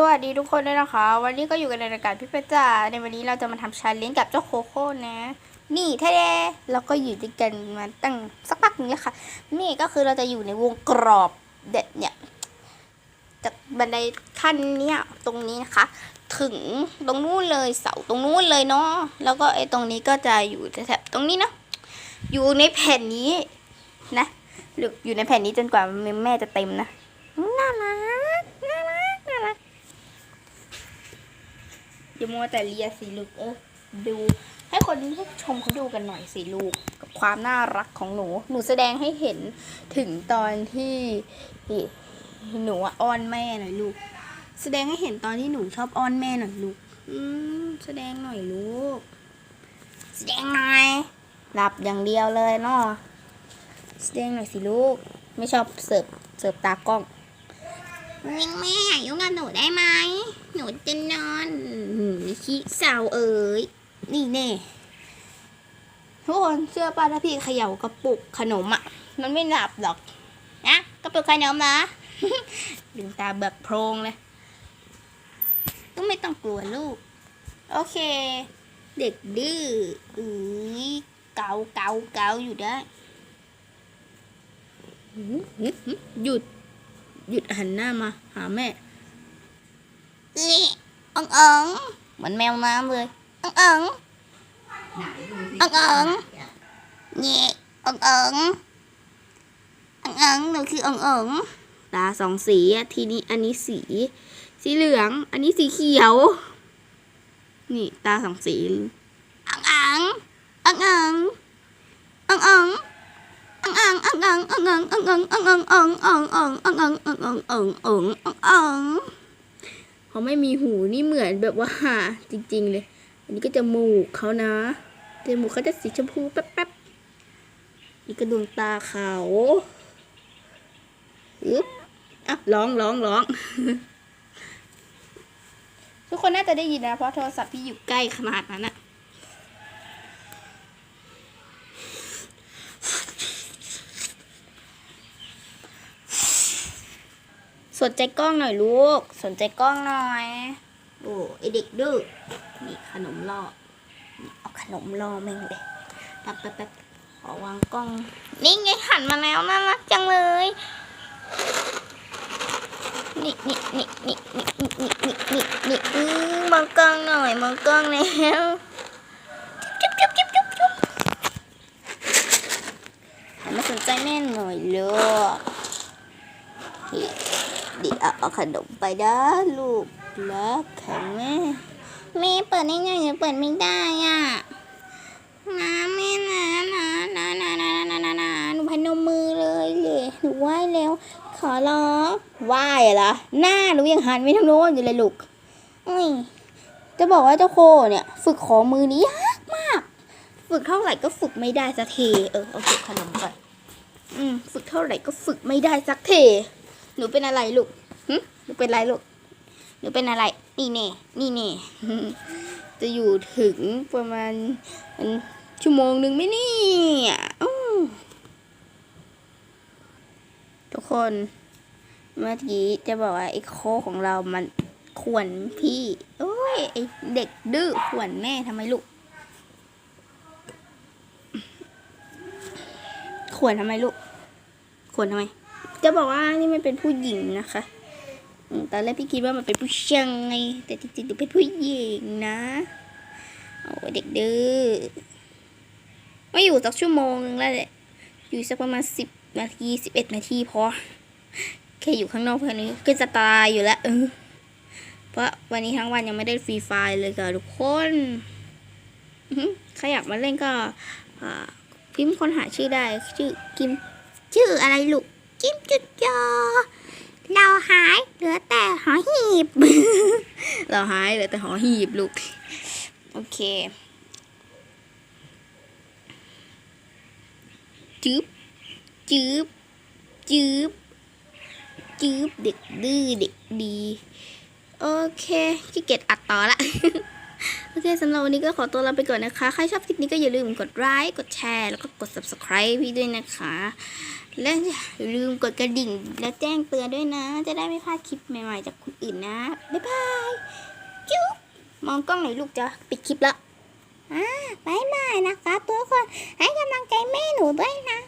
สวัสดีทุกคนด้วยนะคะ วันนี้ก็อยู่กันในรายการพี่เพชรจ้าในวันนี้เราจะมาทำชาเลนจ์กับเจ้าโคโค่นะ นี่แท้ๆเราก็อยู่ด้วยกันมาตั้งสักพักนึงแล้วค่ะ นี่ก็คือเราจะอยู่ในวงกรอบเด็ดเนี่ยจากบันไดขั้นเนี้ยตรงนี้นะคะ ถึงตรงนู้นเลยเสาตรงนู้นเลยเนาะแล้วก็ไอ้ตรงนี้ก็จะอยู่แถบตรงนี้เนาะอยู่ในแผ่นนี้นะหรืออยู่ในแผ่นนี้จนกว่าแม่จะเต็มนะน่ารักน่ารักน่ารัก อย่ามัวแต่เลียสิลูกเออดู ให้คนที่ชมเขาดูกันหน่อยสิลูก กับความน่ารักของหนู หนูแสดงให้เห็นถึงตอนที่หนูอ้อนแม่หน่อยลูก แสดงให้เห็นตอนที่หนูชอบอ้อนแม่หน่อยลูก อืมแสดงหน่อยลูก แสดงหน่อยหลับอย่างเดียวเลยเนาะแสดงหน่อยสิลูก ไม่ชอบเสิร์ฟเสิร์ฟตากล้อง แม่อย่ายุ่งกับหนูได้ไหมหนูจะนอนขี้เศร้าเอ๋ยนี่แน่ทุกคนเชื่อป่ะถ้าพี่เขย่ากระปุกขนมอะ มันไม่หลับหรอกนะกระปุกขนมเหรอลืมตาแบบโพรงเลยก็ไม่ต้องกลัวลูก โอเค เด็กดื้อเอ้ยเกาเกาเกาอยู่ได้หยุด หยุดหันหน้ามา หาแม่นี่อ่องอ่องเหมือนแมวน้ำเลยอ่องอ่องอ่องอ่องนี่อ่องอ่องอ่องอ่องหนูคืออ่องอ่องตาสองสีอะทีนี้อันนี้สี สีเหลือง อันนี้สีเขียว นี่ตาสองสีอ่องอ่องอ่องอ่องอ่องอ่อง เขาไม่มีหูนี่เหมือนแบบว่าจริง ๆ เลย อันนี้ก็จมูกเขานะจมูกเขาจะสีชมพูแป๊บๆนี่ก็ดวงตาเขาอึ๊บอะร้องร้องร้องทุกคนน่าจะได้ยินนะ เพราะโทรศัพท์พี่อยู่ใกล้ขนาดนั้นอะ สนใจกล้องหน่อยลูก สนใจกล้องหน่อย โอ้ไอเด็กดื้อนี่ขนมล่อนี่เอาขนมล่อแม่งเลยแป๊บแป๊บแป๊บขอวางกล้อง นี่ไงหันมาแล้วน่ารักจังเลย นี่นี่นี่นี่นี่นี่นี่นี่นี่อืมมองกล้องหน่อยมองกล้องแล้วจุ๊บจุ๊บจุ๊บจุ๊บจุ๊บหันมาสนใจแม่หน่อยลูกนี่เดี๋ยวเอาขนมไปนะลูกรักค่ะแม่แม่เปิดได้ไงหนูเปิดไม่ได้อะนะแม่นะนะนะนะนะนะนะนะหนูพนมมือเลยเลยหนูไหว้แล้ว ขอร้องไหว้เหรอหน้าหนูยังหันไปทางโน้นอยู่เลยลูกอุ้ยจะบอกว่าเจ้าโคเนี่ย ฝึกของมือนี้ยากมาก ฝึกเท่าไหร่ก็ฝึกไม่ได้สักทีเออเอาเก็บขนมก่อนอืมฝึกเท่าไหร่ก็ฝึกไม่ได้สักที หนูเป็นอะไรลูกหึหนูเป็นอะไรลูกหนูเป็นอะไร นี่เน่นี่เน่จะอยู่ถึงประมาณชั่วโมงหนึ่งไหมเนี่ยทุกคนเมื่อกี้จะบอกว่าไอ้โคของเรามันขวนพี่โอ้ยไอ้เด็กดื้อขวนแม่ทำไมลูกขวนทำไมลูกขวนทำไม จะบอกว่านี่มันเป็นผู้หญิงนะคะตอนแรกพี่คิดว่ามันเป็นผู้ชายแต่จริงๆมันเป็นผู้หญิงนะโอ้เด็กดื้อไม่อยู่สักชั่วโมงนึงแล้วแหละอยู่สักประมาณสิบนาทีสิบเอ็ดนาทีพอแค่อยู่ข้างนอกแค่นี้ก็จะตายอยู่แล้วเออเพราะวันนี้ทั้งวันยังไม่ได้ฟรีไฟล์เลยค่ะทุกคนใครอยากมาเล่นก็พิมพ์ค้นหาชื่อได้ ชื่อกิม ชื่ออะไรลูก จิ้มจุดจอเราหายเหลือแต่หอหีบ เราหายเหลยแต่หอหีบลูก โอเคจืบจืบจืบจืบเด็กดื้อเด็กดี โอเคขี้เกียจอัดต่อละ โอเคสำหรับวันนี้ก็ขอตัวลาไปก่อนนะคะ ใครชอบคลิปนี้ก็อย่าลืมกดไลค์กดแชร์ แล้วก็กด subscribe พี่ด้วยนะคะ และอย่าลืมกดกระดิ่งและแจ้งเตือนด้วยนะ จะได้ไม่พลาดคลิปใหม่ๆจากคนอื่นนะ บ๊ายบายจุ๊บมองกล้องหน่อยลูกจะปิดคลิปละอ่าบายบายนะคะทุกคนให้กำลังใจแม่หนูด้วยนะ